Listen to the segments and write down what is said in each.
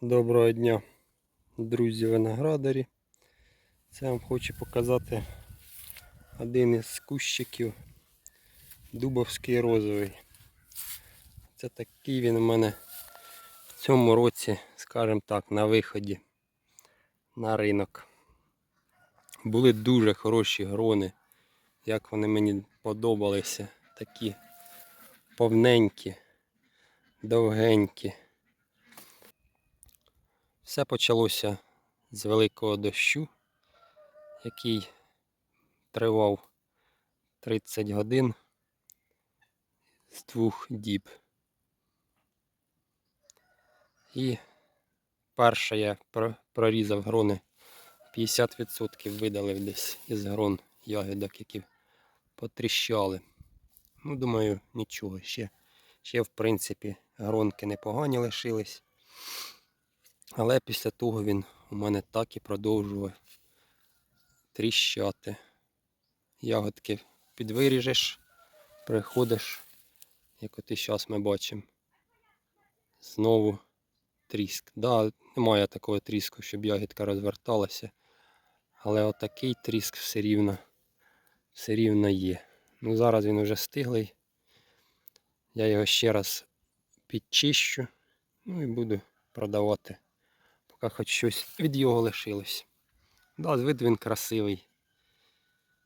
Доброго дня, друзі виноградарі. Це я вам хочу показати один із кущиків Дубовський розовий. Це такий він у мене в цьому році, скажімо так, на виході на ринок. Були дуже хороші грони, як вони мені подобалися. Такі повненькі, довгенькі. Все почалося з великого дощу, який тривав 30 годин з двох діб. І перше я прорізав грони 50% видалив десь із грон ягідок, які потріщали. Ну, думаю, нічого. Ще, ще в принципі, гронки непогані лишились. Але після того він у мене так і продовжував тріщати. Ягодки підвиріжеш, приходиш, як от і зараз ми бачимо. Знову тріск. Да, немає такого тріску, щоб ягідка розверталася. Але отакий тріск все рівно, все рівно є. Ну зараз він вже стиглий. Я його ще раз підчищу. Ну і буду продавати поки хоч щось від його лишилось. Да, з виду він красивий.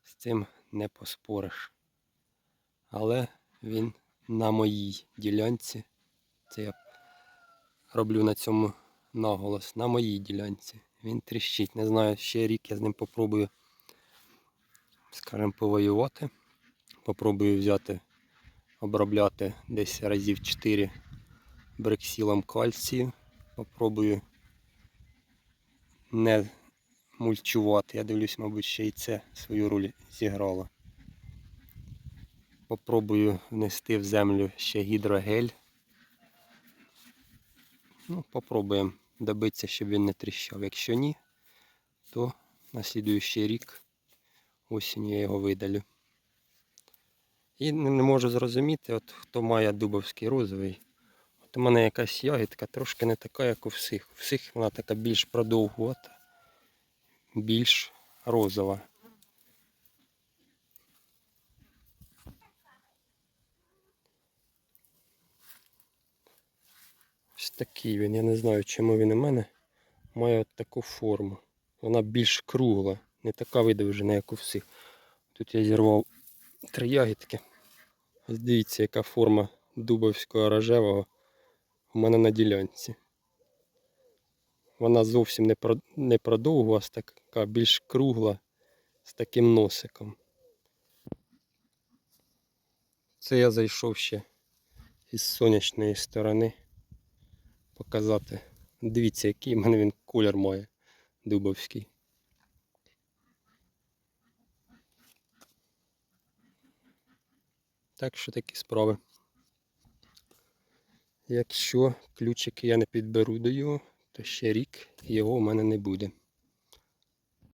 З цим не поспориш. Але він на моїй ділянці. Це я роблю на цьому наголос. На моїй ділянці. Він тріщить. Не знаю, ще рік я з ним попробую, скажімо, повоювати. Попробую взяти, обробляти десь разів 4 брексілом кальцію. Попробую не мульчувати. Я дивлюсь, мабуть, ще й це свою роль зіграло. Попробую внести в землю ще гідрогель. Ну, попробуємо добитися, щоб він не тріщав. Якщо ні, то на слідуючий рік осінню я його видалю. І не не можу зрозуміти, от хто має дубовський розовий. От у мене якась ягідка трошки не така, як у всіх. У всіх вона така більш продовгувата, більш розова. Ось такий він. Я не знаю, чому він у мене має от таку форму. Вона більш кругла, не така видовжена, як у всіх. Тут я зірвав три ягідки. Ось дивіться, яка форма дубовського рожевого у мене на ділянці. Вона зовсім не, про, не продовгова, така більш кругла з таким носиком. Це я зайшов ще із сонячної сторони показати. Дивіться, який в мене він колір має дубовський. Так що такі справи. Якщо ключики я не підберу до його, то ще рік його у мене не буде.